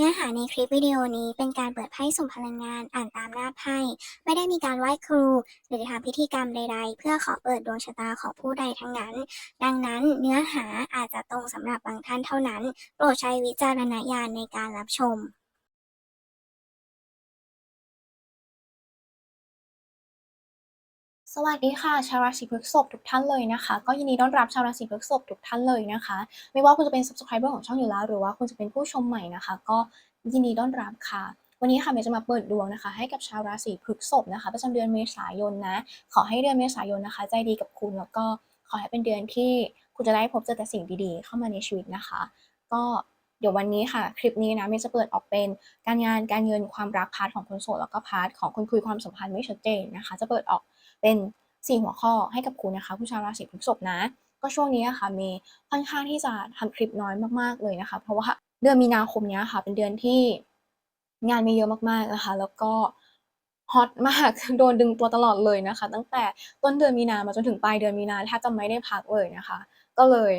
เนื้อหาในคลิปวิดีโอนี้เป็นการเปิดไพ่สุ่มพลังงานอ่านตามหน้าไพ่ ไม่ได้มีการไหว้ครู หรือทำพิธีกรรมใด ๆ เพื่อขอเปิดดวงชะตาของผู้ใดทั้งนั้น ดังนั้นเนื้อหาอาจจะตรงสำหรับบางท่านเท่านั้น โปรดใช้วิจารณญาณในการรับชม วัสดีค่ะ ชาวราศีพฤษภทุกท่านเลยนะคะ ก็ยินดีต้อนรับชาวราศีพฤษภทุกท่านเลยนะคะ ไม่ว่าคุณจะเป็น subscriber ของช่องอยู่แล้ว หรือว่าคุณจะเป็นผู้ชมใหม่นะคะ ก็ยินดีต้อนรับค่ะ วันนี้ค่ะเมย์จะมาเปิดดวงนะคะ ให้กับชาวราศีพฤษภนะคะ ประจำเดือนเมษายนนะ ขอให้เดือนเมษายนนะคะ ใจดีกับคุณแล้วก็ขอให้เป็นเดือนที่คุณจะได้พบเจอแต่สิ่งดีๆ เข้ามาในชีวิตนะคะ ก็ เดี๋ยววันนี้ค่ะ คลิปนี้นะเมย์จะเปิดออกเป็นการงานการเงินความรักพาร์ทของคนโสดแล้วก็พาร์ทของคนคุยความสัมพันธ์ไม่ชัดเจนนะคะ จะเปิดออกเป็น4หัวข้อให้กับคุณนะคะผู้ชาวราศีพฤษภนะ ก็ช่วงนี้ค่ะเมย์ค่อนข้างที่จะทำคลิปน้อยมากๆเลยนะคะ เพราะว่าเดือนมีนาคมนี้ค่ะ เป็นเดือนที่งานมีเยอะมากๆนะคะ แล้วก็ฮอตมากโดนดึงตัวตลอดเลยนะคะ ตั้งแต่ต้นเดือนมีนามาจนถึงปลายเดือนมีนาแทบจะไม่ได้พักเลยนะคะ ก็เลย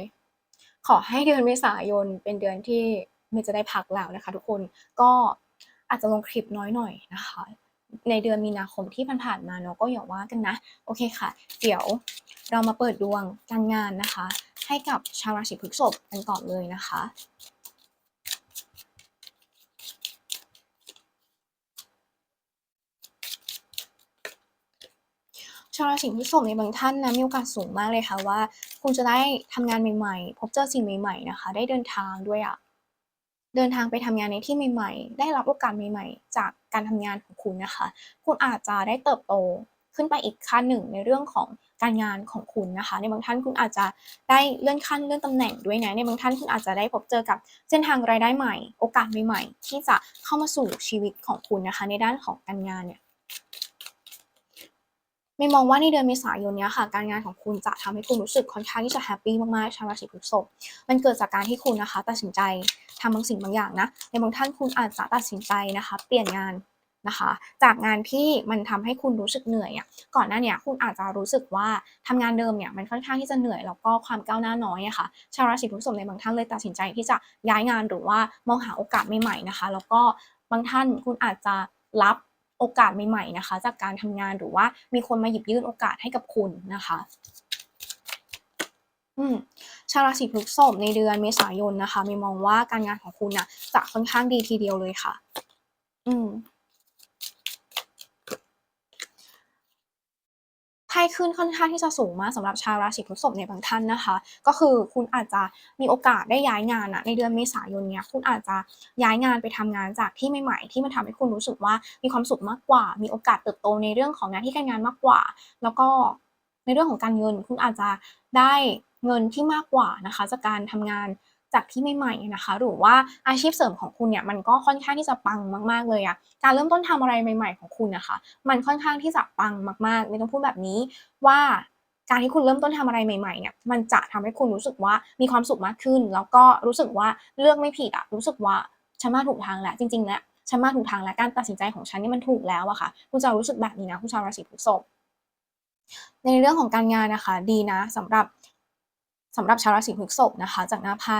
ขอให้เดือนเมษายนเป็นเดือนที่เมย์จะได้พักแล้วนะคะ ทุกคนก็อาจจะลงคลิปน้อยหน่อยนะคะ ในเดือนมีนาคมที่ผ่านมาเนาะก็อย่าว่ากันนะ โอเคค่ะ เดี๋ยวเรามาเปิดดวงการงานนะคะ ให้กับชาวราศีพฤษภกันก่อนเลยนะคะ ชาวราศีพฤษภในบางท่านนะมีโอกาสสูงมากเลยค่ะว่า คุณจะได้ทำงานใหม่ๆ พบเจอสิ่งใหม่ๆนะคะ ได้เดินทางด้วยอะเดินทางไปทำงานในที่ใหม่ ๆ ได้รับโอกาสใหม่ ๆ จากการทำงานของคุณนะคะ คุณอาจจะได้เติบโตขึ้นไปอีกขั้นหนึ่งในเรื่องของการงานของคุณนะคะ ในบางท่านคุณอาจจะได้เลื่อนขั้นเลื่อนตำแหน่งด้วยนะในบางท่านคุณอาจจะได้พบเจอกับเส้นทางรายได้ใหม่ โอกาสใหม่ ๆ ที่จะเข้ามาสู่ชีวิตของคุณนะคะ ในด้านของการงานเนี่ย ไม่มองว่าในเดือนเมษายนนี้ค่ะ การงานของคุณจะทำให้คุณรู้สึกค่อนข้างที่จะแฮปปี้มากๆชาวราศีพฤษภมันเกิดจากการที่คุณนะคะ ตัดสินใจทำบางสิ่งบางอย่างนะ ในบางท่านคุณอาจจะตัดสินใจนะคะ เปลี่ยนงานนะคะจากงานที่มันทำให้คุณรู้สึกเหนื่อยอะก่อนหน้าเนี้ยคุณอาจจะรู้สึกว่าทำงานเดิมเนี่ยมันค่อนข้างที่จะเหนื่อยแล้วก็ความก้าวหน้าน้อยอะค่ะชาวราศีพฤษภในบางท่านเลยตัดสินใจที่จะย้ายงานหรือว่ามองหาโอกาสใหม่ๆนะคะ แล้วก็บางท่านคุณอาจจะรับ โอกาสใหม่ๆนะคะ จากการทำงานหรือว่ามีคนมาหยิบยื่นโอกาสให้กับคุณนะคะอืมชาวราศีพฤษภในเดือนเมษายนนะคะมีมองว่าการงานของคุณน่ะจะค่อนข้างดีทีเดียวเลยค่ะ อืม ไพ่ขึ้นค่อนข้างที่จะสูงมากสำหรับชาวราศีพฤษภในบางท่านนะคะ ก็คือคุณอาจจะมีโอกาสได้ย้ายงานอะในเดือนเมษายนเนี้ยคุณอาจจะย้ายงานไปทำงานจากที่ใหม่ๆที่มันทำให้คุณรู้สึกว่ามีความสุขมากกว่า มีโอกาสเติบโตในเรื่องของหน้าที่การงานมากกว่า แล้วก็ในเรื่องของการเงินคุณอาจจะได้เงินที่มากกว่านะคะจากการทำงาน จากที่ใหม่ๆนะคะ หรือว่าอาชีพเสริมของคุณเนี่ยมันก็ค่อนข้างที่จะปังมากๆเลยอะการเริ่มต้นทำอะไรใหม่ ๆของคุณนะคะ มันค่อนข้างที่จะปังมากๆไม่ต้องพูดแบบนี้ว่าการที่คุณเริ่มต้นทำอะไรใหม่ๆเนี่ยมันจะทำให้คุณรู้สึกว่ามีความสุขมากขึ้น แล้วก็รู้สึกว่าเลือกไม่ผิดอะรู้สึกว่าฉันมาถูกทางแล้วจริงๆแล้วฉันมาถูกทางแล้วการตัดสินใจของฉันนี่มันถูกแล้วอะค่ะ คุณจะรู้สึกแบบนี้นะคุณชาวราศีพฤษภในเรื่องของการงานนะคะ ดีนะสำหรับ สำหรับชาวราศีพฤษภนะคะ จากหน้าไพ่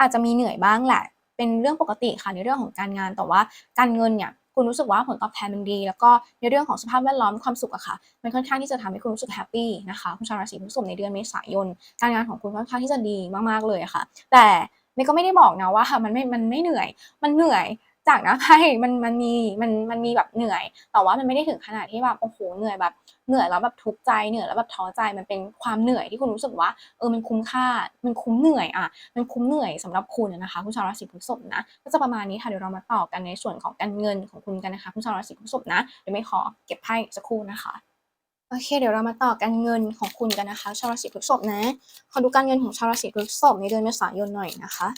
อาจจะมีเหนื่อยบ้างแหละ เป็นเรื่องปกติค่ะในเรื่องของการงานแต่ว่าการเงินเนี่ยคุณรู้สึกว่าผลตอบแทนมันดี แล้วก็ในเรื่องของสภาพแวดล้อมความสุขอะค่ะมันค่อนข้างที่จะทำให้คุณรู้สึกแฮปปี้นะคะคุณชาวราศีพฤษภในเดือนเมษายน การงานของคุณค่อนข้างที่จะดีมากๆเลยค่ะ แต่เมย์ก็ไม่ได้บอกนะว่ามันไม่มันไม่เหนื่อย มันเหนื่อย จากนะไพ่มันมันมีมันมันมีแบบเหนื่อย แต่ว่ามันไม่ได้ถึงขนาดที่แบบโอ้โหเหนื่อยแบบเหนื่อยแล้วแบบทุกข์ใจเหนื่อยแล้วแบบท้อใจมันเป็นความเหนื่อยที่คุณรู้สึกว่าเออมันคุ้มค่า มันคุ้มเหนื่อยอะมันคุ้มเหนื่อยสำหรับคุณนะคะคุณชาวราศีพฤษภนะก็จะประมาณนี้ค่ะเดี๋ยวเรามาต่อกันในส่วนของการเงินของคุณกันนะคะคุณชาวราศีพฤษภนะเดี๋ยวไม่ขอเก็บไพ่สักครู่นะคะโอเคเดี๋ยวเรามาต่อการเงินของคุณกันนะคะ ชาวราศีพฤษภนะขอดูการเงินของชาวราศีพฤษภในเดือนเมษายนหน่อยนะคะ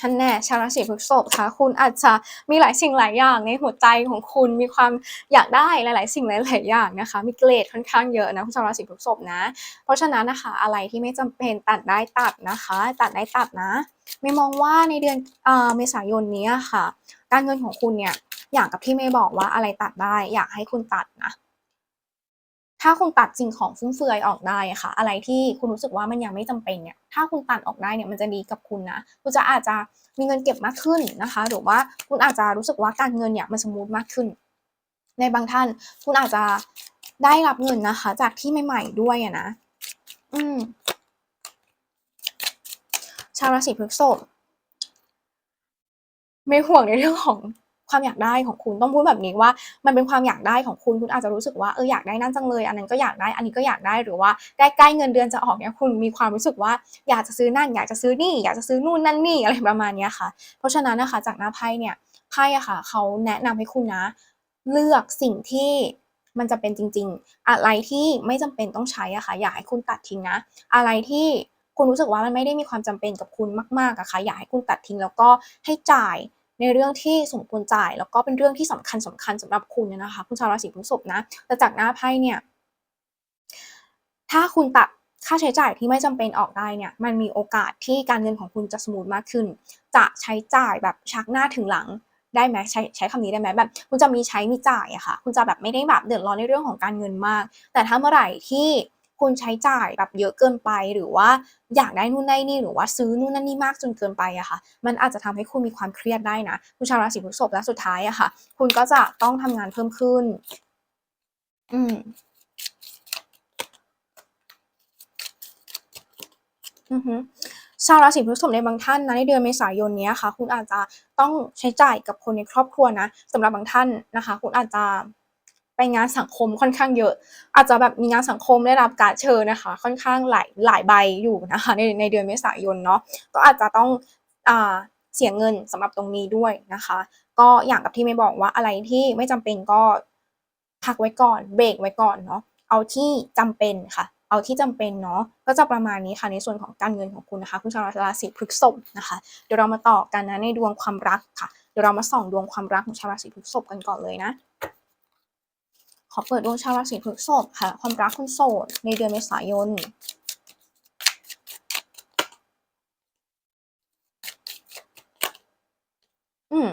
ท่านแน่ชาวราศีพฤษภค่ะคุณอาจจะมีหลายสิ่งหลายอย่างในหัวใจของคุณมีความอยากได้หลาย ๆ สิ่งหลาย ๆ อย่างนะคะ มีเกรดค่อนข้างเยอะนะคุณชาวราศีพฤษภนะ เพราะฉะนั้นนะคะอะไรที่ไม่จำเป็นตัดได้ตัดนะคะ ตัดได้ตัดนะไม่มองว่าในเดือนอ่าเมษายนนี้ค่ะ การเงินของคุณเนี่ยอย่างกับที่ไม่บอกว่าอะไรตัดได้ อยากให้คุณตัดนะ ถ้าคุณตัดสิ่งของฟุ่มเฟือยออกได้อะค่ะ อะไรที่คุณรู้สึกว่ามันยังไม่จำเป็นเนี่ย ถ้าคุณตัดออกได้เนี่ยมันจะดีกับคุณนะ คุณจะอาจจะมีเงินเก็บมากขึ้นนะคะ หรือว่าคุณอาจจะรู้สึกว่าการเงินเนี่ยมันสมูทมากขึ้น ในบางท่านคุณอาจจะได้รับเงินนะคะ จากที่ใหม่ๆด้วยนะ อืม ชาวราศีพฤษภไม่ห่วงในเรื่องของ ความอยากได้ของคุณต้องพูดแบบนี้ว่า มันเป็นความอยากได้ของคุณคุณอาจจะรู้สึกว่าเอออยากได้นั่นจังเลย อันนั้นก็อยากได้อันนี้ก็อยากได้หรือว่าใกล้ๆเงินเดือนจะออกเนี่ยคุณมีความรู้สึกว่าอยากจะซื้อนั่น อยากจะซื้อนี่ อยากจะซื้อนู่นนั่นนี่อะไรประมาณนี้ค่ะ เพราะฉะนั้นนะคะจากหน้าไพ่เนี่ยไพ่อะค่ะเขาแนะนำให้คุณนะ เลือกสิ่งที่มันจะเป็นจริง ๆ อะไรที่ไม่จำเป็นต้องใช้อะค่ะ อยากให้คุณตัดทิ้งนะ อะไรที่คุณรู้สึกว่ามันไม่ได้มีความจำเป็นกับคุณมากๆอะค่ะ อยากให้คุณตัดทิ้งแล้วก็ให้จ่าย ในเรื่องที่สมควรจ่าย แล้วก็เป็นเรื่องที่สำคัญสำคัญสำหรับคุณเนี่ยนะคะ คุณชาวราศีพฤษภนะแต่จากหน้าไพ่เนี่ยถ้าคุณตัดค่าใช้จ่ายที่ไม่จำเป็นออกได้เนี่ย มันมีโอกาสที่การเงินของคุณจะสมูทมากขึ้น จะใช้จ่ายแบบชักหน้าถึงหลังได้ไหมใช้ใช้คำนี้ได้ไหมแบบ คุณจะมีใช้มีจ่ายอะค่ะ คุณจะแบบไม่ได้แบบเดือดร้อนในเรื่องของการเงินมาก แต่ถ้าเมื่อไหร่ที่ คุณใช้จ่ายแบบเยอะเกินไป หรือว่าอยากได้นู่นได้นี่หรือว่าซื้อนู่นนั่นนี่มากจนเกินไปอะค่ะ มันอาจจะทำให้คุณมีความเครียดได้นะคุณชาวราศีพฤษภและสุดท้ายอะค่ะ คุณก็จะต้องทำงานเพิ่มขึ้น อืมอือฮึชาวราศีพฤษภในบางท่านนะในเดือนเมษายนนี้ค่ะ คุณอาจจะต้องใช้จ่ายกับคนในครอบครัวนะสำหรับบางท่านนะคะ คุณอาจจะ ไปงานสังคมค่อนข้างเยอะ อาจจะแบบมีงานสังคมได้รับการเชิญนะคะ ค่อนข้างหลายหลายใบอยู่นะคะในในเดือนเมษายนเนาะก็อาจจะต้องอ่าเสียเงินสำหรับตรงนี้ด้วยนะคะ ก็อย่างกับที่ไม่บอกว่าอะไรที่ไม่จำเป็นก็พักไว้ก่อนเบรกไว้ก่อนเนาะเอาที่จำเป็นค่ะ เอาที่จำเป็นเนาะก็จะประมาณนี้ค่ะในส่วนของการเงินของคุณนะคะ คุณชาวราศีพฤษภนะคะ เดี๋ยวเรามาต่อกันนะในดวงความรักค่ะ เดี๋ยวเรามาส่องดวงความรักของชาวราศีพฤษภกันก่อนเลยนะ ขอเปิดดวงชาวราศีพฤษภค่ะ ความรักคนโสด ในเดือนเมษายน อืม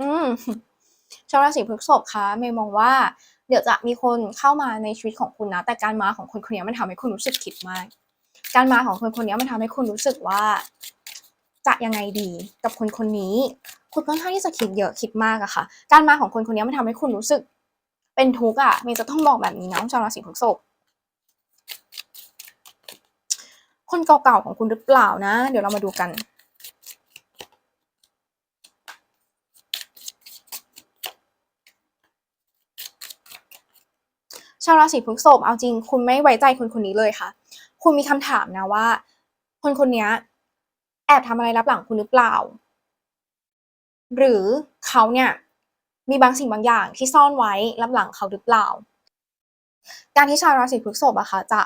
อืม ชาวราศีพฤษภคะเมย์มองว่า เดี๋ยวจะมีคนเข้ามาในชีวิตของคุณนะ แต่การมาของคนคนนี้มันทำให้คุณรู้สึกผิดมาก การมาของคนคนนี้มันทำให้คุณรู้สึกว่า จะยังไงดีกับคนคนนี้ คุณค่อนข้างที่จะคิดเยอะคิดมากอะค่ะ การมาของคนคนนี้มันทำให้คุณรู้สึก เป็นทุกข์อะมย์จะต้องบอกแบบนี้นะชาวราศีพฤษภคนเก่าๆของคุณหรือเปล่านะ เดี๋ยวเรามาดูกันชาวราศีพฤษภเอาจริง คุณไม่ไว้ใจคนคนนี้เลยค่ะ คุณมีคำถามนะว่า คนคนนี้ แอบทำอะไรรับหลังคุณหรือเปล่า หรือเขาเนี่ยมีบางสิ่งบางอย่างที่ซ่อนไว้รับหลังเขาหรือเปล่า การที่ชาวราศีพฤษภอะค่ะจะ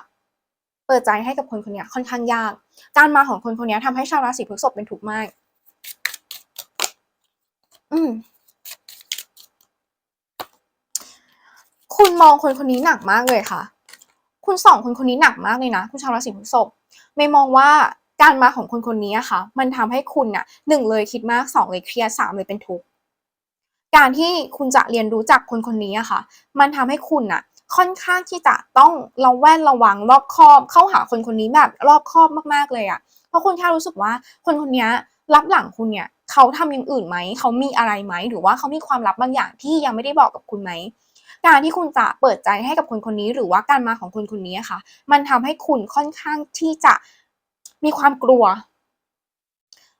เปิดใจให้กับคนคนนี้ค่อนข้างยาก การมาของคนคนนี้ทำให้ชาวราศีพฤษภเป็นทุกมากอืมคุณมองคนคนนี้หนักมากเลยค่ะ คุณสองคนคนนี้หนักมากเลยนะ คุณชาวราศีพฤษภไม่มองว่า การมาของคนคนนี้ค่ะ มันทำให้คุณน่ะหนึ่งเลยคิดมากสองเลยเครียดสามเลยเป็นทุกข์การที่คุณจะเรียนรู้จักคนคนนี้ค่ะ มันทำให้คุณน่ะ ค่อนข้างที่จะต้องระแวดระวังรอบคอบเข้าหาคนคนนี้แบบรอบคอบมากๆเลยอะเพราะคุณแค่รู้สึกว่าคนคนนี้รับหลังคุณเนี่ยเขาทำอย่างอื่นไหมเขามีอะไรไหมหรือว่าเขามีความลับบางอย่างที่ยังไม่ได้บอกกับคุณไหมการที่คุณจะเปิดใจให้กับคนคนนี้ หรือว่าการมาของคนคนนี้ค่ะ มันทำให้คุณค่อนข้างที่จะ มีความกลัว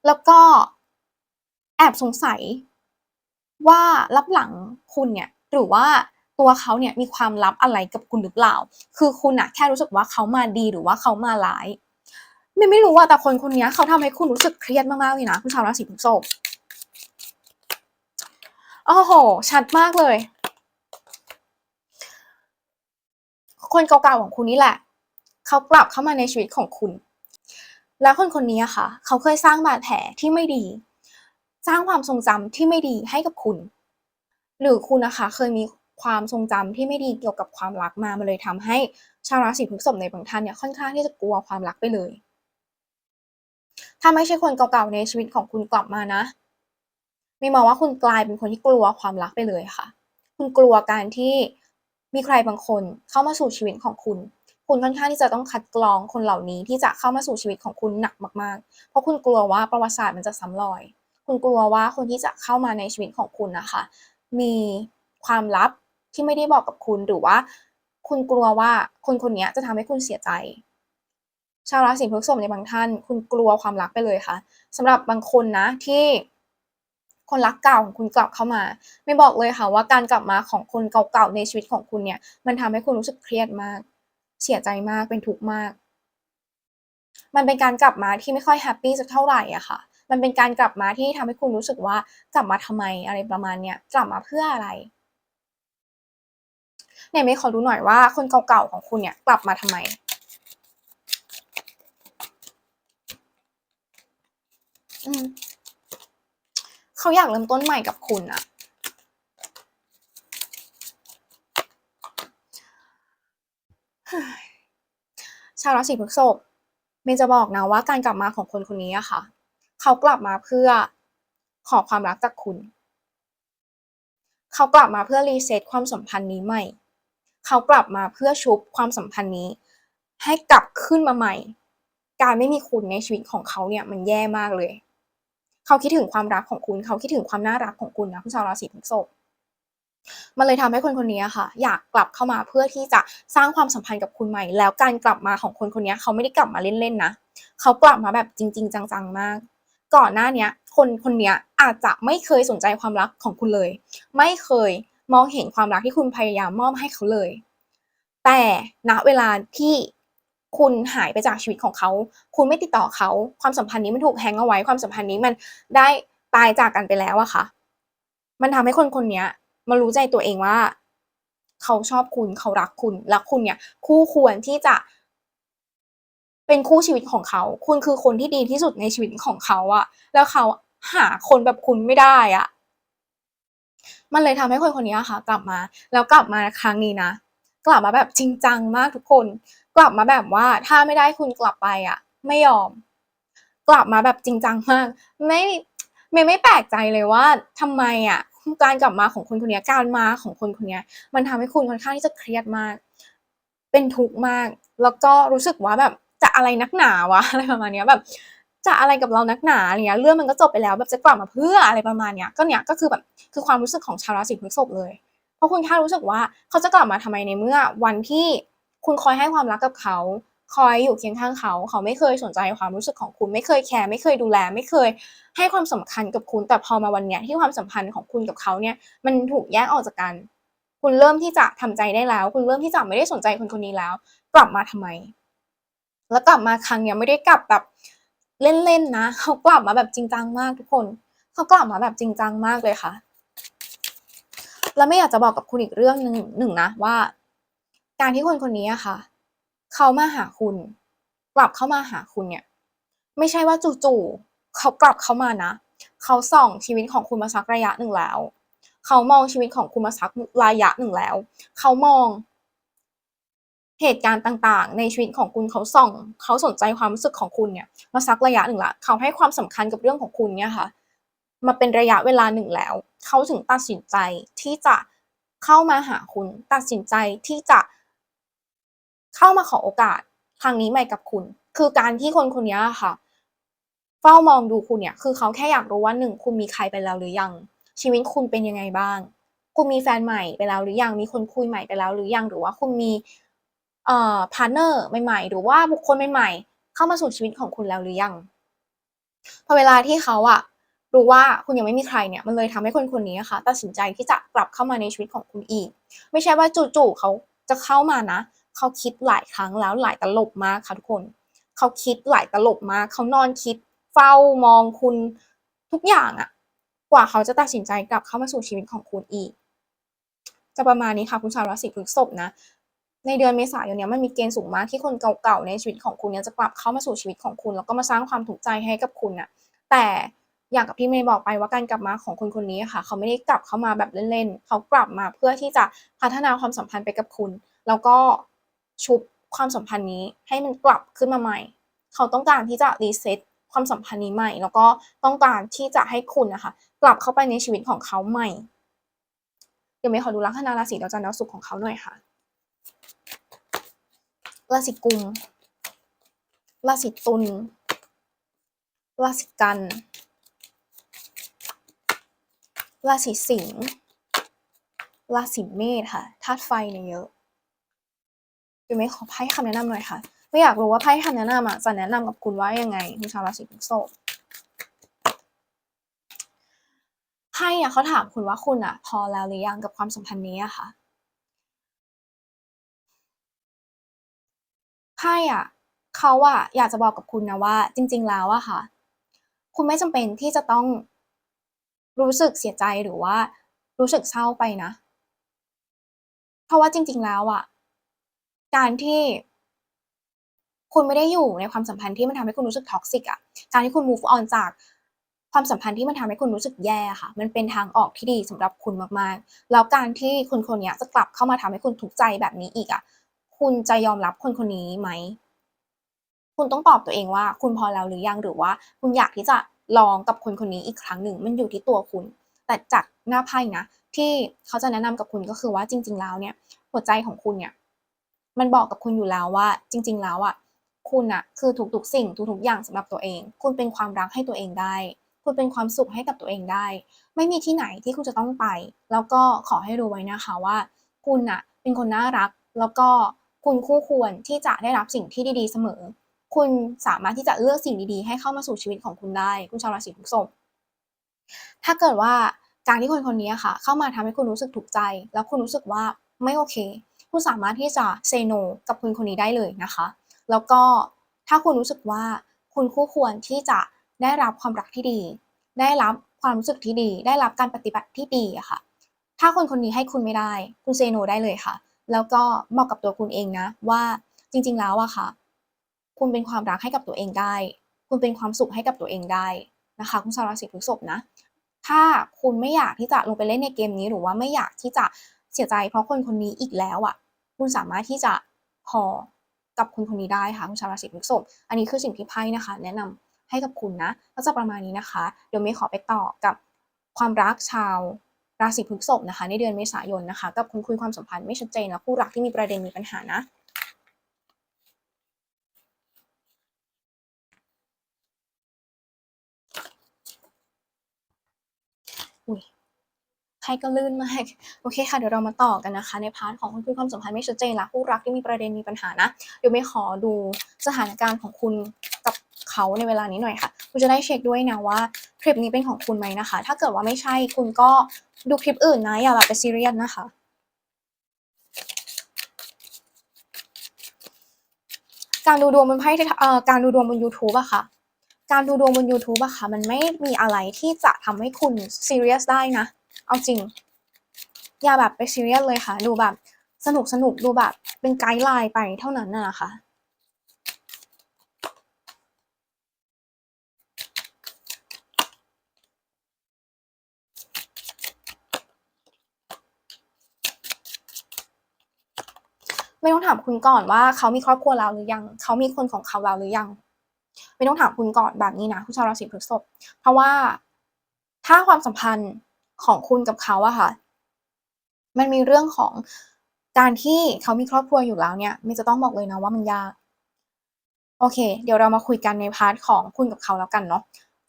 แล้วก็แอบสงสัยว่ารับหลังคุณเนี่ยหรือว่าตัวเขาเนี่ยมีความลับอะไรกับคุณหรือเปล่า คือคุณอะแค่รู้สึกว่าเขามาดีหรือว่าเขามาร้ายไม่ไม่รู้ว่าแต่คนคนนี้เขาทำให้คุณรู้สึกเครียดมากๆเลยนะคุณชาวราศีพฤษภโอ้โห ชัดมากเลย คนเก่าๆของคุณนี่แหละ เขากลับเข้ามาในชีวิตของคุณ แล้วคนคนนี้อะค่ะ เขาเคยสร้างบาดแผลที่ไม่ดี สร้างความทรงจำที่ไม่ดีให้กับคุณ หรือคุณนะคะ เคยมีความทรงจำที่ไม่ดีเกี่ยวกับความรักมามันเลยทำให้ชาวราศีพฤษภในบางท่านเนี่ยค่อนข้างที่จะกลัวความรักไปเลย ถ้าไม่ใช่คนเก่าๆในชีวิตของคุณกลับมานะไม่มองว่าคุณกลายเป็นคนที่กลัวความรักไปเลยค่ะ คุณกลัวการที่มีใครบางคนเข้ามาสู่ชีวิตของคุณ คุณค่อนข้างที่จะต้องคัดกรองคนเหล่านี้ที่จะเข้ามาสู่ชีวิตของคุณหนักมากๆ เพราะคุณกลัวว่าประวัติศาสตร์มันจะซ้ำรอย คุณกลัวว่าคนที่จะเข้ามาในชีวิตของคุณนะคะ มีความลับที่ไม่ได้บอกกับคุณหรือว่า คุณกลัวว่าคนคนนี้จะทำให้คุณเสียใจ ชาวราศีพฤษภในบางท่าน คุณกลัวความรักไปเลยค่ะสำหรับบางคนนะที่คนรักเก่าของคุณกลับเข้ามา ไม่บอกเลยค่ะว่าการกลับมาของคนเก่าๆในชีวิตของคุณเนี่ย มันทำให้คุณรู้สึกเครียดมาก เสียใจมากเป็นทุกข์มาก มันเป็นการกลับมาที่ไม่ค่อยแฮปปี้สักเท่าไหร่อะค่ะ มันเป็นการกลับมาที่ทำให้คุณรู้สึกว่ากลับมาทำไมอะไรประมาณเนี้ยกลับมาเพื่ออะไรเนี่ยไม่ขอดูหน่อยว่าคนเก่าๆของคุณเนี่ยกลับมาทำไมอืมเขาอยากเริ่มต้นใหม่กับคุณอะ ชาวราศีพฤษภเมย์จะบอกนะว่าการกลับมาของคนคนนี้อะค่ะ เขากลับมาเพื่อขอความรักจากคุณ เขากลับมาเพื่อรีเซ็ตความสัมพันธ์นี้ใหม่ เขากลับมาเพื่อชุบความสัมพันธ์นี้ ให้กลับขึ้นมาใหม่ การไม่มีคุณในชีวิตของเขาเนี่ยมันแย่มากเลย เขาคิดถึงความรักของคุณ เขาคิดถึงความน่ารักของคุณนะคุณชาวราศีพฤษภ มันเลยทำให้คนคนนี้ค่ะ อยากกลับเข้ามาเพื่อที่จะสร้างความสัมพันธ์กับคุณใหม่ แล้วการกลับมาของคนคนนี้เขาไม่ได้กลับมาเล่นๆนะเขากลับมาแบบจริง ๆ จังๆมาก ก่อนหน้าเนี้ยคนคนนี้อาจจะไม่เคยสนใจความรักของคุณเลย ไม่เคยมองเห็นความรักที่คุณพยายามมอบให้เขาเลย แต่ณเวลาที่คุณหายไปจากชีวิตของเขา คุณไม่ติดต่อเขา ความสัมพันธ์นี้มันถูกแฮงเอาไว้ ความสัมพันธ์นี้มันได้ตายจากกันไปแล้วอะค่ะ มันทำให้คนคนนี้ มารู้ใจตัวเองว่า เขาชอบคุณเขารักคุณและคุณเนี่ย คู่ควรที่จะเป็นคู่ชีวิตของเขา คุณคือคนที่ดีที่สุดในชีวิตของเขาอะแล้วเขาหาคนแบบคุณไม่ได้อะมันเลยทำให้คนคนนี้ค่ะ กลับมา แล้วกลับมาครั้งนี้นะกลับมาแบบจริงจังมากทุกคน กลับมาแบบว่าถ้าไม่ได้คุณกลับไปอะไม่ยอม กลับมาแบบจริงจังมาก ไม่ไม่ไม่แปลกใจเลยว่าทำไมอะ การกลับมาของคนคนนี้การมาของคนคนนี้มันทำให้คุณค่อนข้างที่จะเครียดมาก เป็นทุกข์มาก แล้วก็รู้สึกว่าแบบจะอะไรนักหนาวะอะไรประมาณนี้แบบจะอะไรกับเรานักหนาอะไรเงี้ยเรื่องมันก็จบไปแล้ว แบบจะกลับมาเพื่ออะไรประมาณเนี้ยก็เนี้ยก็คือแบบคือความรู้สึกของชาวราศีพฤษภเลย เพราะคุณแค่รู้สึกว่าเขาจะกลับมาทำไมในเมื่อ วันที่คุณคอยให้ความรักกับเขา คอยอยู่เคียงข้างเขา เขาไม่เคยสนใจความรู้สึกของคุณ ไม่เคยแคร์ไม่เคยดูแล ไม่เคยให้ความสำคัญกับคุณ แต่พอมาวันเนี้ยที่ความสัมพันธ์ของคุณกับเขาเนี่ย มันถูกแยกออกจากกัน คุณเริ่มที่จะทำใจได้แล้ว คุณเริ่มที่จะไม่ได้สนใจคนคนนี้แล้ว กลับมาทำไม แล้วกลับมาครั้งเนี้ยไม่ได้กลับแบบเล่นๆนะ เขากลับมาแบบจริงจังมากทุกคน เขากลับมาแบบจริงจังมากเลยค่ะ แล้วไม่อยากจะบอกกับคุณอีกเรื่องหนึ่งหนึ่งนะว่า การที่คนคนนี้อะค่ะ เขามาหาคุณ กลับเข้ามาหาคุณเนี่ย ไม่ใช่ว่าจู่ๆเขากลับเข้ามานะ เขาส่องชีวิตของคุณมาสักระยะหนึ่งแล้ว เขามองชีวิตของคุณมาสักระยะหนึ่งแล้ว เขามองเหตุการณ์ต่างๆ ในชีวิตของคุณเขาส่อง เขาสนใจความรู้สึกของคุณเนี่ย มาสักระยะหนึ่งละเขาให้ความสำคัญกับเรื่องของคุณเนี่ยค่ะ มาเป็นระยะเวลาหนึ่งแล้ว เขาถึงตัดสินใจที่จะเข้ามาหาคุณ ตัดสินใจที่จะ เข้ามาขอโอกาสครั้งนี้ใหม่กับคุณ คือการที่คนคนนี้ค่ะ เฝ้ามองดูคุณเนี่ย คือเขาแค่อยากรู้ว่าหนึ่งคุณมีใครไปแล้วหรือยัง ชีวิตคุณเป็นยังไงบ้าง คุณมีแฟนใหม่ไปแล้วหรือยัง มีคนคุยใหม่ไปแล้วหรือยัง หรือว่าคุณมีเอ่อพาร์เนอร์ใหม่ ๆ หรือว่าบุคคลใหม่ ๆ เข้ามาสู่ชีวิตของคุณแล้วหรือยัง พอเวลาที่เขาอะรู้ว่าคุณยังไม่มีใครเนี่ยมันเลยทำให้คนคนนี้ค่ะตัดสินใจที่จะกลับเข้ามาในชีวิตของคุณอีก ไม่ใช่ว่าจู่ๆเขาจะเข้ามานะ เขาคิดหลายครั้งแล้วหลายตลบมากค่ะทุกคน เขาคิดหลายตลบมาก เขานอนคิดเฝ้ามองคุณทุกอย่างอะกว่าเขาจะตัดสินใจกลับเข้ามาสู่ชีวิตของคุณอีก จะประมาณนี้ค่ะคุณชาวราศีพฤษภนะในเดือนเมษายนเนี้ยมันมีเกณฑ์สูงมากที่คนเก่าๆในชีวิตของคุณเนี่ยจะกลับเข้ามาสู่ชีวิตของคุณ แล้วก็มาสร้างความถูกใจให้กับคุณน่ะแต่อย่างกับที่เมย์บอกไปว่าการกลับมาของคนคนนี้ค่ะ เขาไม่ได้กลับเข้ามาแบบเล่นๆ เขากลับมาเพื่อที่จะพัฒนาความสัมพันธ์ไปกับคุณ แล้วก็ ชุบความสัมพันธ์นี้ให้มันกลับขึ้นมาใหม่ เขาต้องการที่จะรีเซ็ตความสัมพันธ์นี้ใหม่ แล้วก็ต้องการที่จะให้คุณนะคะกลับเข้าไปในชีวิตของเขาใหม่ เดี๋ยวเมย์ขอดูลัคนาราศีดาวจันทร์ดาวศุกร์ของเขาหน่อยค่ะ ราศีกุม ราศีตุล ราศีกัน ราศีสิงห์ ราศีเมษค่ะ ธาตุไฟเนี่ยเยอะ ยวเมย์ขอไพ่คำแนะนำหน่อยค่ะ ไม่อยากรู้ว่าไพ่คำแนะนำอะจะแนะนำกับคุณว่ายังไงคุณชาวราศีพฤษภไพ่อะเขาถามคุณว่าคุณอะ พอแล้วหรือยังกับความสัมพันธ์นี้อะค่ะไพ่อะเขาอะอยากจะบอกกับคุณนะว่า จริง ๆ แล้วอะค่ะ คุณไม่จำเป็นที่จะต้องรู้สึกเสียใจหรือว่า รู้สึกเศร้าไปนะ เพราะว่าจริง ๆ แล้วอะ การที่คุณไม่ได้อยู่ในความสัมพันธ์ที่มันทำให้คุณรู้สึกท็อกซิกอะการที่คุณ move on จากความสัมพันธ์ที่มันทำให้คุณรู้สึกแย่ค่ะ มันเป็นทางออกที่ดีสำหรับคุณมากๆ แล้วการที่คนคนนี้จะกลับเข้ามาทำให้คุณทุกข์ใจแบบนี้อีกอะคุณจะยอมรับคนคนนี้ไหม คุณต้องตอบตัวเองว่า คุณพอแล้วหรือยังหรือว่า คุณอยากที่จะลองกับคนคนนี้อีกครั้งหนึ่ง มันอยู่ที่ตัวคุณ แต่จากหน้าไพ่นะที่เขาจะแนะนำกับคุณก็คือว่าจริง ๆ แล้วเนี่ย หัวใจของคุณเนี่ย มันบอกกับคุณอยู่แล้วว่า จริง ๆ แล้วอะคุณอะคือทุกๆสิ่งทุกๆอย่างสำหรับตัวเอง คุณเป็นความรักให้ตัวเองได้ คุณเป็นความสุขให้กับตัวเองได้ ไม่มีที่ไหนที่คุณจะต้องไป แล้วก็ขอให้รู้ไว้นะคะว่า คุณอะเป็นคนน่ารัก แล้วก็คุณคู่ควรที่จะได้รับสิ่งที่ดีๆเสมอ คุณสามารถที่จะเลือกสิ่งดีๆ ให้เข้ามาสู่ชีวิตของคุณได้ คุณชาวราศีพฤษภถ้าเกิดว่าการที่คนคนนี้ค่ะ เข้ามาทำให้คุณรู้สึกถูกใจ แล้วคุณรู้สึกว่าไม่โอเค คุณสามารถที่จะ say no กับคนคนนี้ได้เลยนะคะ แล้วก็ถ้าคุณรู้สึกว่าคุณคู่ควรที่จะได้รับความรักที่ดี ได้รับความรู้สึกที่ดี ได้รับการปฏิบัติที่ดีอะค่ะ ถ้าคนคนนี้ให้คุณไม่ได้ คุณ say no ได้เลยค่ะ แล้วก็บอกกับตัวคุณเองนะว่าจริง ๆ แล้วอะค่ะ คุณเป็นความรักให้กับตัวเองได้ คุณเป็นความสุขให้กับตัวเองได้นะคะ คุณชาวราศีพฤษภนะ ถ้าคุณไม่อยากที่จะลงไปเล่นในเกมนี้หรือว่าไม่อยากที่จะ เสียใจเพราะคนคนนี้อีกแล้วอะ คุณสามารถที่จะพอกับคนคนนี้ได้ค่ะคุณชาวราศีพฤษภอันนี้คือสิ่งที่ไพ่นะคะ แนะนำให้กับคุณนะก็จะประมาณนี้นะคะ เดี๋ยวเมย์ขอไปต่อกับความรักชาวราศีพฤษภนะคะ ในเดือนเมษายนนะคะ กับคุณคุยความสัมพันธ์ไม่ชัดเจนและคู่รักที่มีประเด็นมีปัญหานะ อุ้ย ใครก็ลื่นมาก โอเคค่ะ เดี๋ยวเรามาต่อกันนะคะ ในพาร์ทของคนคุยความสัมพันธ์ไม่ชัดเจนละคู่รักที่มีประเด็นมีปัญหานะ เดี๋ยวไม่ขอดูสถานการณ์ของคุณกับเขาในเวลานี้หน่อยค่ะ คุณจะได้เช็คด้วยนะว่าคลิปนี้เป็นของคุณไหมนะคะ ถ้าเกิดว่าไม่ใช่คุณก็ดูคลิปอื่นนะ อย่าแบบไปซีเรียสนะคะการดูดวงบนไพ่เอ่อการดูดวงบน YouTube อะค่ะ การดูดวงบน YouTube อะค่ะ มันไม่มีอะไรที่จะทำให้คุณซีเรียสได้นะ เอาจริง อย่าแบบไปซีเรียสเลยค่ะ ดูแบบ สนุกสนุกดูแบบ เป็นไกด์ไลน์ไปเท่านั้นน่ะนะคะไม่ต้องถามคุณก่อนว่าเขามีครอบครัวแล้วหรือยัง เขามีคนของเขาแล้วหรือยัง ไม่ต้องถามคุณก่อนแบบนี้นะคุณชาวราศีพฤษภเพราะว่าถ้าความสัมพันธ์ ของคุณกับเขาอะค่ะ มันมีเรื่องของการที่เขามีครอบครัวอยู่แล้วเนี่ยไม่จะต้องบอกเลยนะว่ามันยาก โอเค เดี๋ยวเรามาคุยกันในพาร์ทของคุณกับเขาแล้วกันเนาะ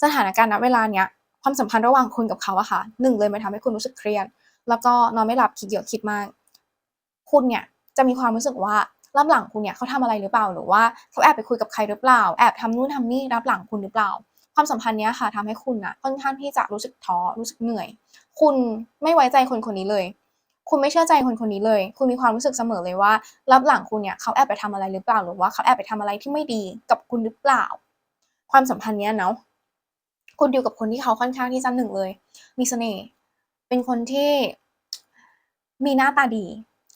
สถานการณ์ณเวลาเนี้ยความสัมพันธ์ระหว่างคุณกับเขาอะค่ะหนึ่งเลยมันทำให้คุณรู้สึกเครียด แล้วก็นอนไม่หลับคิดเยอะคิดมาก คุณเนี่ยจะมีความรู้สึกว่ารับหลังคุณเนี่ยเขาทำอะไรหรือเปล่าหรือว่าเขาแอบไปคุยกับใครหรือเปล่า แอบทำนู่นทำนี่รับหลังคุณหรือเปล่า ความสัมพันธ์เนี้ยค่ะทำให้คุณนะค่อนข้างที่จะรู้สึกท้อรู้สึกเหนื่อย คุณไม่ไว้ใจคนคนนี้เลย คุณไม่เชื่อใจคนคนนี้เลย คุณมีความรู้สึกเสมอเลยว่ารับหลังคุณเนี่ยเขาแอบไปทำอะไรหรือเปล่าหรือว่าเขาแอบไปทำอะไรที่ไม่ดีกับคุณหรือเปล่า ความสัมพันธ์เนี้ยเนาะคุณอยู่กับคนที่เขาค่อนข้างที่จะหนึ่งเลย มีเสน่ห์เป็นคนที่มีหน้าตาดี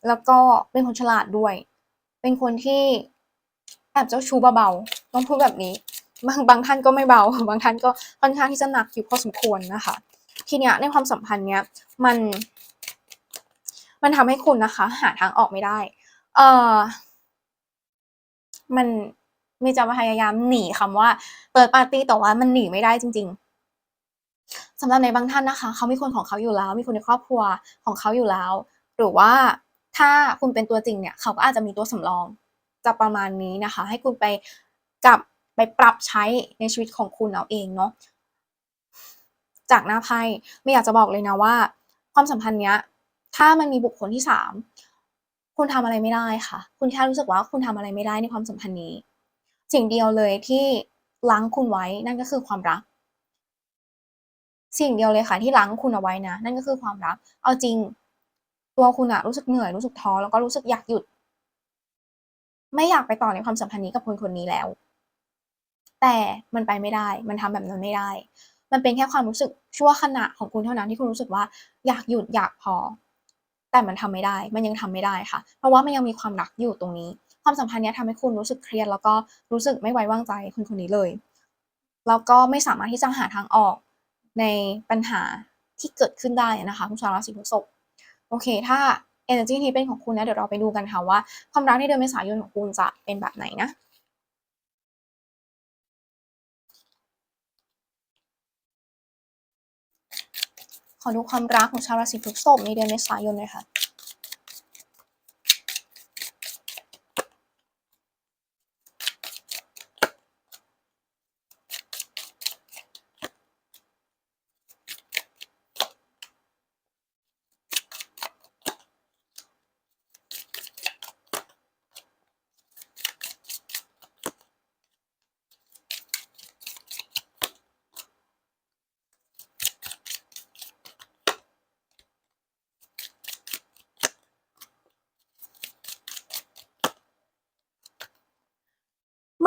แล้วก็เป็นคนฉลาดด้วย เป็นคนที่แอบเจ้าชู้เบาๆต้องพูดแบบนี้ บางบางท่านก็ไม่เบา บางท่านก็ค่อนข้างที่จะหนักอยู่พอสมควรนะคะ ทีเนี้ยในความสัมพันธ์เนี้ยมัน มันทำให้คุณนะคะ หาทางออกไม่ได้ เออมันมีจะพยายามหนีคำว่า เปิดปาร์ตี้แต่ว่ามันหนีไม่ได้จริง ๆสำหรับในบางท่านนะคะ เขามีคนของเขาอยู่แล้ว มีคนในครอบครัวของเขาอยู่แล้ว หรือว่าถ้าคุณเป็นตัวจริงเนี่ย เขาก็อาจจะมีตัวสำรองจะประมาณนี้นะคะ ให้คุณไปกับ ไปปรับใช้ในชีวิตของคุณเอาเองเนาะจากหน้าไพ่ไม่อยากจะบอกเลยนะว่า ความสัมพันธ์เนี้ย ถ้ามันมีบุคคลที่สามคุณทำอะไรไม่ได้ค่ะ คุณแค่รู้สึกว่าคุณทำอะไรไม่ได้ในความสัมพันธ์นี้ สิ่งเดียวเลยที่ล้างคุณไว้นั่นก็คือความรัก สิ่งเดียวเลยค่ะที่ล้างคุณเอาไว้นะ นั่นก็คือความรัก เอาจริง ตัวคุณอะรู้สึกเหนื่อยรู้สึกท้อแล้วก็รู้สึกอยากหยุด ไม่อยากไปต่อในความสัมพันธ์นี้กับคนคนนี้แล้ว แต่มันไปไม่ได้ มันทำแบบนั้นไม่ได้ มันเป็นแค่ความรู้สึกชั่วขณะของคุณเท่านั้นที่คุณรู้สึกว่าอยากหยุดอยากพอ แต่มันทำไม่ได้ มันยังทำไม่ได้ค่ะ เพราะว่ามันยังมีความรักอยู่ตรงนี้ ความสัมพันธ์นี้ยทำให้คุณรู้สึกเครียดแล้วก็รู้สึกไม่ไว้วางใจคนคนนี้เลย แล้วก็ไม่สามารถที่จะหาทางออกในปัญหาที่เกิดขึ้นได้นะคะคุณชาวราศีพฤษภโอเค ถ้า energy นี้เป็นของคุณนะเดี๋ยวเราไปดูกันค่ะว่า ความรักในเดือนเมษายนของคุณจะเป็นแบบไหนนะ ขอดูความรักของชาวราศีพฤษภในเดือนเมษายนหน่อยค่ะ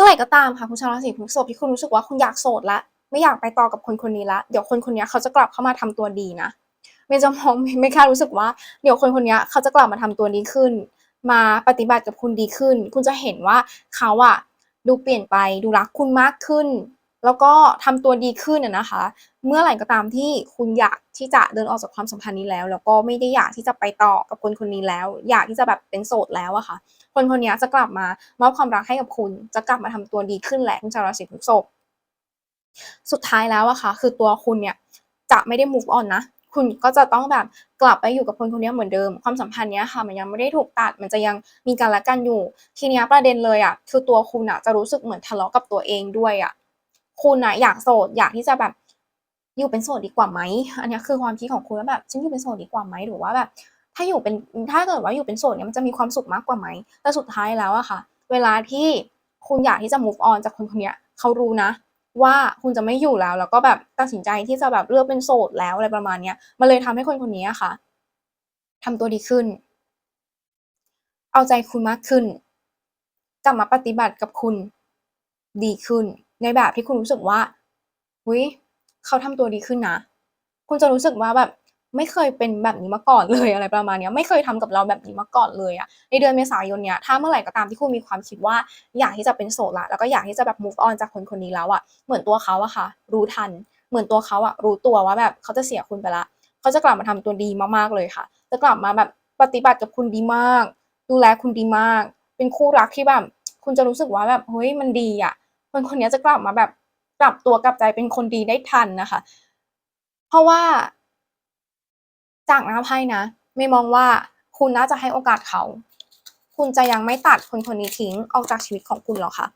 ไหร่ก็ตามค่ะคุณชาวราศีพฤษภที่คุณรู้สึกว่าคุณอยากโสดละไม่อยากไปต่อกับคนคนนี้ละเดี๋ยวคนคนนี้เขาจะกลับเข้ามาทำตัวดีนะเมย์จะมองไม่ค่ารู้สึกว่าเดี๋ยวคนคนนี้เขาจะกลับมาทำตัวดีขึ้น มาปฏิบัติกับคุณดีขึ้น คุณจะเห็นว่าเขาอะดูเปลี่ยนไปดูรักคุณมากขึ้น แล้วก็ทำตัวดีขึ้นนะคะ เมื่อไหร่ก็ตามที่คุณอยากที่จะเดินออกจากความสัมพันธ์นี้แล้ว แล้วก็ไม่ได้อยากที่จะไปต่อกับคนคนนี้แล้ว อยากที่จะแบบเป็นโสดแล้วอะค่ะ คนคนนี้จะกลับมามอบความรักให้กับคุณ จะกลับมาทำตัวดีขึ้นแหละคุณชาวราศีพฤษภสุดท้ายแล้วอะค่ะ คือตัวคุณเนี่ยจะไม่ได้ move on นะคุณก็จะต้องแบบกลับไปอยู่กับคนคนนี้เหมือนเดิม ความสัมพันธ์เนี้ยค่ะ มันยังไม่ได้ถูกตัด มันจะยังมีการละกันอยู่ ทีเนี้ยประเด็นเลยอะคือตัวคุณอะจะรู้สึกเหมือนทะเลาะกับตัวเองด้วยอะ คุณอะอยากโสดอยากที่จะแบบอยู่เป็นโสดดีกว่าไหมอันนี้คือความคิดของคุณว่าแบบฉันอยู่เป็นโสดดีกว่าไหมหรือว่าแบบ ถ้าอยู่เป็นถ้าเกิดว่าอยู่เป็นโสดเนี่ยมันจะมีความสุขมากกว่าไหมแต่สุดท้ายแล้วอะค่ะ เวลาที่คุณอยากที่จะ move on จากคนคนนี้เขารู้นะ ว่าคุณจะไม่อยู่แล้ว แล้วก็แบบตัดสินใจที่จะแบบเลือกเป็นโสดแล้วอะไรประมาณเนี้ยมันเลยทำให้คนคนนี้อะค่ะทำตัวดีขึ้น เอาใจคุณมากขึ้นกลับมาปฏิบัติกับคุณดีขึ้น ในแบบที่คุณรู้สึกว่าหุยเขาทำตัวดีขึ้นนะ คุณจะรู้สึกว่าแบบไม่เคยเป็นแบบนี้มาก่อนเลยอะไรประมาณนี้ไม่เคยทำกับเราแบบนี้มาก่อนเลยอะในเดือนเมษายนเนี้ยถ้าเมื่อไหร่ก็ตามที่คุณมีความคิดว่าอยากที่จะเป็นโสดละแล้วก็อยากที่จะแบบ move on จากคนคนนี้แล้วอะเหมือนตัวเขาอะค่ะ รู้ทัน เหมือนตัวเขาอะรู้ตัวว่าแบบเขาจะเสียคุณไปละเขาจะกลับมาทำตัวดีมากๆเลยค่ะ จะกลับมาแบบปฏิบัติกับคุณดีมาก ดูแลคุณดีมาก เป็นคู่รักที่แบบคุณจะรู้สึกว่าแบบเฮ้ยมันดีอะ คนคนนี้จะกลับมาแบบกลับตัวกลับใจเป็นคนดีได้ทันนะคะ เพราะว่าจากหน้าไพ่นะไม่มองว่าคุณน่าจะให้โอกาสเขา คุณจะยังไม่ตัดคนคนนี้ทิ้งออกจากชีวิตของคุณหรอกค่ะ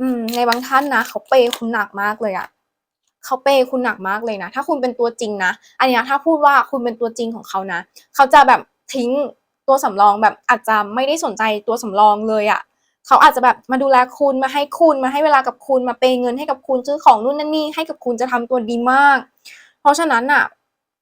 อืม ในบางท่านนะเขาเปย์คุณหนักมากเลยอะเขาเปย์คุณหนักมากเลยนะ ถ้าคุณเป็นตัวจริงนะ อันนี้ถ้าพูดว่าคุณเป็นตัวจริงของเขานะ เขาจะแบบทิ้งตัวสำรองแบบอาจจะไม่ได้สนใจตัวสำรองเลยอะ เขาอาจจะแบบมาดูแลคุณมาให้คุณมาให้เวลากับคุณมาเปย์เงินให้กับคุณซื้อของนู่นนั่นนี่ให้กับคุณจะทำตัวดีมาก เพราะฉะนั้นอะ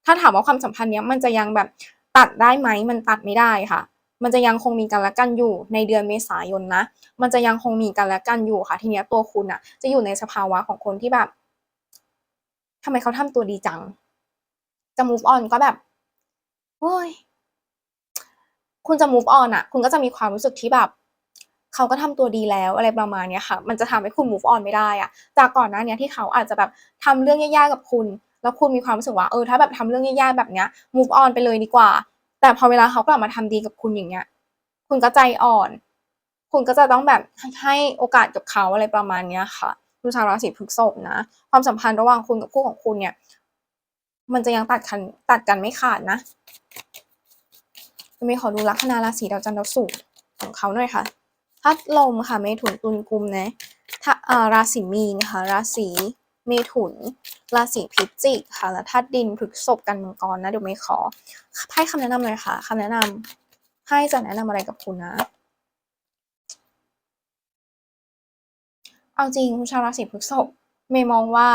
ถ้าถามว่าความสัมพันธ์เนี้ยมันจะยังแบบตัดได้ไหมมันตัดไม่ได้ค่ะ มันจะยังคงมีกันและกันอยู่ในเดือนเมษายนนะ มันจะยังคงมีกันและกันอยู่ค่ะ ทีเนี้ยตัวคุณอะจะอยู่ในสภาวะของคนที่แบบทำไมเขาทำตัวดีจัง จะ move on ก็แบบโอ้ย คุณจะ move on อะคุณก็จะมีความรู้สึกที่แบบ เขาก็ทำตัวดีแล้วอะไรประมาณนี้ค่ะ มันจะทำให้คุณ move on ไม่ได้อะจากก่อนหน้านี้ที่เขาอาจจะแบบทำเรื่องแย่ๆกับคุณ แล้วคุณมีความรู้สึกว่าเออถ้าแบบทำเรื่องแย่ๆแบบเนี้ย move on ไปเลยดีกว่า แต่พอเวลาเขากลับมาทำดีกับคุณอย่างเงี้ย คุณก็ใจอ่อน คุณก็จะต้องแบบให้โอกาสกับเขาอะไรประมาณเนี้ยค่ะคุณชาวราศีพฤษภนะ ความสัมพันธ์ระหว่างคุณกับคู่ของคุณเนี่ย มันจะยังตัดกันตัดกันไม่ขาดนะจะมีขอดูลัคนาราศีดาวจันทร์ดาวศุกร์ของเขาหน่อยค่ะ ธาตุลมค่ะเมถุนตุลกุมนะถ้าอาราศีมีนค่ะราศีเมถุน ราศีพิจิกค่ะ แล้วธาตุดินพฤษภกันมังกรนะเดี๋ยวไม่ขอให้คำแนะนำเลยค่ะคำแนะนำให้จะแนะนำอะไรกับคุณนะ เอาจริงคุณชาวราศีพฤษภเมมองว่า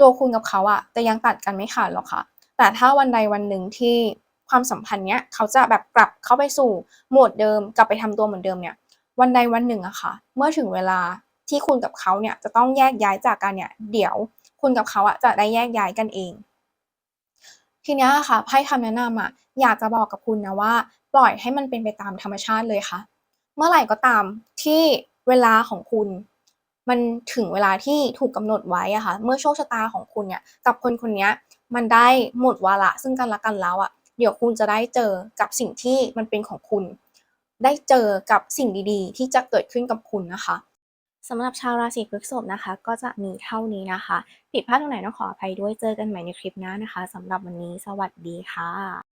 ตัวคุณกับเขาอะจะยังตัดกันไม่ขาดหรอกค่ะ แต่ถ้าวันใดวันหนึ่งที่ ความสัมพันธ์เนี้ยเขาจะแบบกลับเข้าไปสู่โหมดเดิม กลับไปทำตัวเหมือนเดิมเนี่ยวันใดวันหนึ่งอะค่ะ เมื่อถึงเวลาที่คุณกับเขาเนี่ยจะต้องแยกย้ายจากกันเนี่ยเดี๋ยวคุณกับเขาอะจะได้แยกย้ายกันเอง ทีเนี้ยค่ะไพ่คำแนะนำอะอยากจะบอกกับคุณนะว่า ปล่อยให้มันเป็นไปตามธรรมชาติเลยค่ะ เมื่อไหร่ก็ตามที่เวลาของคุณ มันถึงเวลาที่ถูกกำหนดไว้อะค่ะ เมื่อโชคชะตาของคุณเนี่ยกับคนคนนี้มันได้หมดวาระซึ่งกันและกันแล้วอะ เดี๋ยวคุณจะได้เจอกับสิ่งที่มันเป็นของคุณ ได้เจอกับสิ่งดีๆ ที่จะเกิดขึ้นกับคุณนะคะสำหรับชาวราศีพฤษภนะคะ ก็จะมีเท่านี้นะคะ ผิดพลาดตรงไหนต้องขออภัยด้วยเจอกันใหม่ในคลิปหน้านะคะสำหรับวันนี้สวัสดีค่ะ